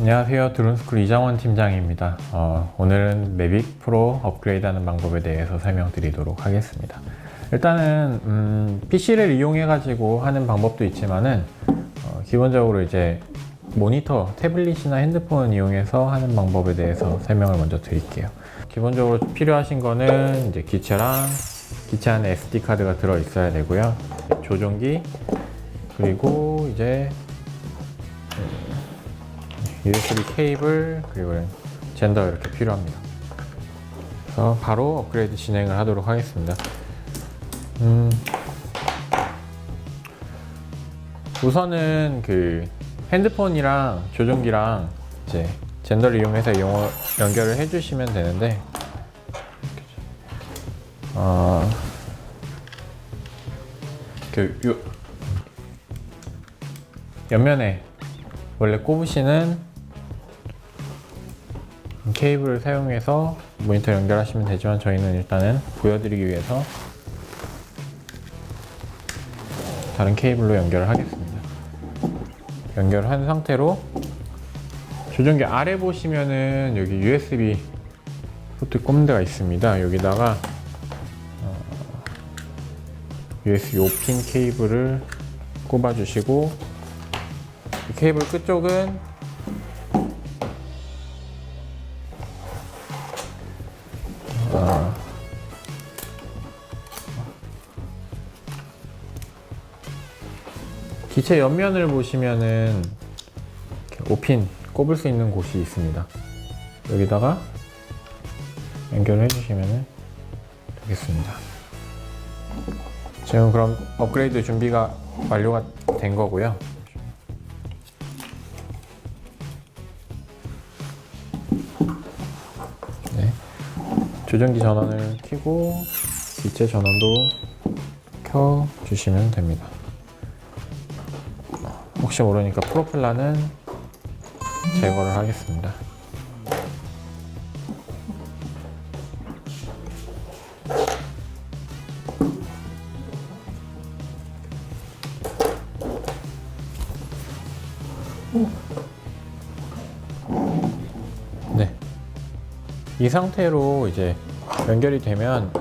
안녕하세요. 드론스쿨 이장원 팀장입니다. 어, 오늘은 매빅 프로 업그레이드 하는 방법에 대해서 설명드리도록 하겠습니다. 일단은 음, PC를 이용해 가지고 하는 방법도 있지만은 어, 기본적으로 이제 모니터, 태블릿이나 핸드폰 이용해서 하는 방법에 대해서 설명을 먼저 드릴게요. 기본적으로 필요하신 거는 이제 기체랑 기체 안에 SD 카드가 들어 있어야 되고요. 조종기 그리고 이제 USB 케이블 그리고 젠더 이렇게 필요합니다. 그래서 바로 업그레이드 진행을 하도록 하겠습니다. 음, 우선은 그 핸드폰이랑 조종기랑 이제 젠더를 이용해서 용어, 연결을 해주시면 되는데 어, 그 요, 옆면에 원래 꼽으시는 케이블을 사용해서 모니터 연결하시면 되지만 저희는 일단은 보여드리기 위해서 다른 케이블로 연결을 하겠습니다. 연결을 한 상태로 조종기 아래 보시면은 여기 USB 포트 데가 있습니다. 여기다가 어, USB 5핀 케이블을 꼽아 주시고 이 케이블 끝쪽은 기체 옆면을 보시면은 5핀 꼽을 수 있는 곳이 있습니다. 여기다가 연결을 해주시면 되겠습니다. 지금 그럼 업그레이드 준비가 완료가 된 거고요. 네. 조정기 전원을 켜고 기체 전원도 켜 주시면 됩니다. 혹시 모르니까 프로펠러는 제거를 하겠습니다. 네. 이 상태로 이제 연결이 되면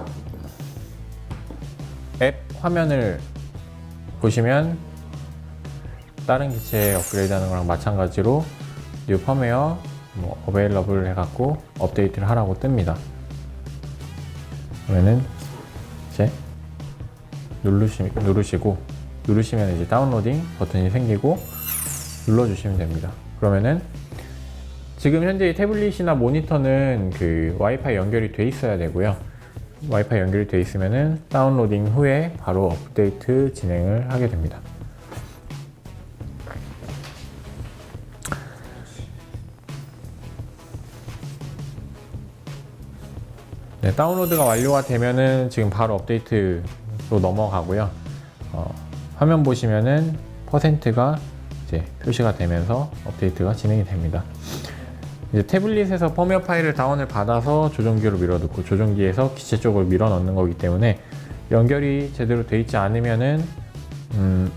앱 화면을 보시면 다른 기체에 업그레이드 하는 거랑 마찬가지로 뉴 펌웨어 뭐 어베일러블 해갖고 업데이트를 하라고 뜹니다. 그러면은 이제 누르시, 누르시고 누르시면 이제 다운로딩 버튼이 생기고 눌러주시면 됩니다. 그러면은 지금 현재 이 태블릿이나 모니터는 그 와이파이 연결이 돼 있어야 되고요. 와이파이 연결이 돼 있으면은 다운로딩 후에 바로 업데이트 진행을 하게 됩니다. 네, 다운로드가 완료가 되면은 지금 바로 업데이트로 넘어가고요. 어, 화면 보시면은 퍼센트가 이제 표시가 되면서 업데이트가 진행이 됩니다. 이제 태블릿에서 펌웨어 파일을 다운을 받아서 조종기로 밀어넣고 조종기에서 기체 쪽을 밀어 넣는 거기 때문에 연결이 제대로 돼 있지 않으면은 음,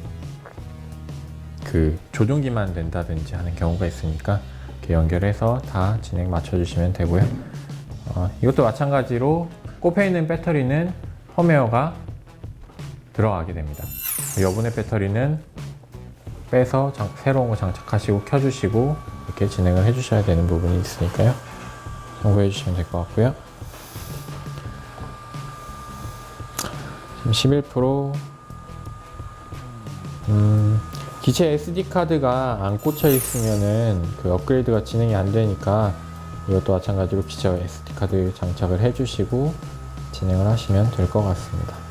그 조종기만 된다든지 하는 경우가 있으니까 이렇게 연결해서 다 진행 맞춰주시면 되고요. 어, 이것도 마찬가지로 꼽혀 있는 배터리는 펌웨어가 들어가게 됩니다. 여분의 배터리는 빼서 장- 새로운 거 장착하시고 켜주시고 이렇게 진행을 해주셔야 되는 부분이 있으니까요. 참고해 주시면 될 것 같고요. 지금 11% 음, 기체 SD 카드가 안 꽂혀 있으면은 그 업그레이드가 진행이 안 되니까 이것도 마찬가지로 기체 SD 카드 장착을 해주시고 진행을 하시면 될 것 같습니다.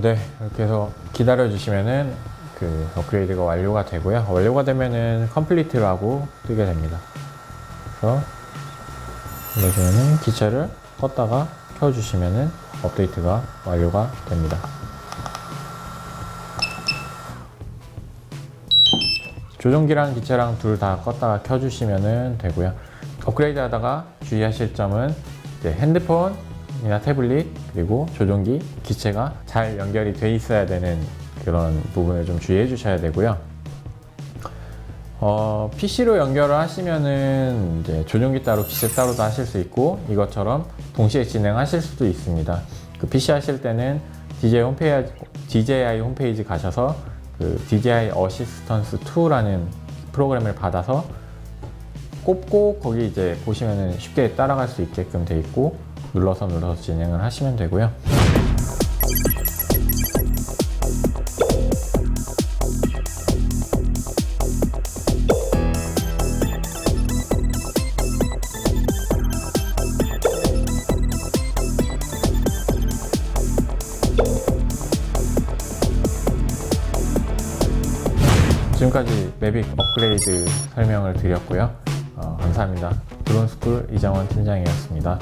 네. 이렇게 해서 기다려 주시면은 그 업그레이드가 완료가 되고요. 완료가 되면은 컴플리트라고 뜨게 됩니다. 그래서 눌러주면은 기체를 껐다가 켜주시면은 업데이트가 완료가 됩니다. 조종기랑 기체랑 둘 다 껐다가 켜주시면 되고요. 업그레이드 하다가 주의하실 점은 핸드폰 이나 태블릿 그리고 조종기, 기체가 잘 연결이 돼 있어야 되는 그런 부분을 좀 주의해 주셔야 되고요. 어, PC로 연결을 하시면은 이제 조종기 따로 기체 따로도 하실 수 있고 이것처럼 동시에 진행하실 수도 있습니다. 그 PC 하실 때는 DJI 홈페이지, DJI 홈페이지 가셔서 그 DJI 어시스턴스 2라는 프로그램을 받아서 꼽고 거기 이제 보시면은 쉽게 따라갈 수 있게끔 돼 있고 눌러서 눌러서 진행을 하시면 되고요. 지금까지 매빅 업그레이드 설명을 드렸고요. 어, 감사합니다. 드론스쿨 이정원 팀장이었습니다.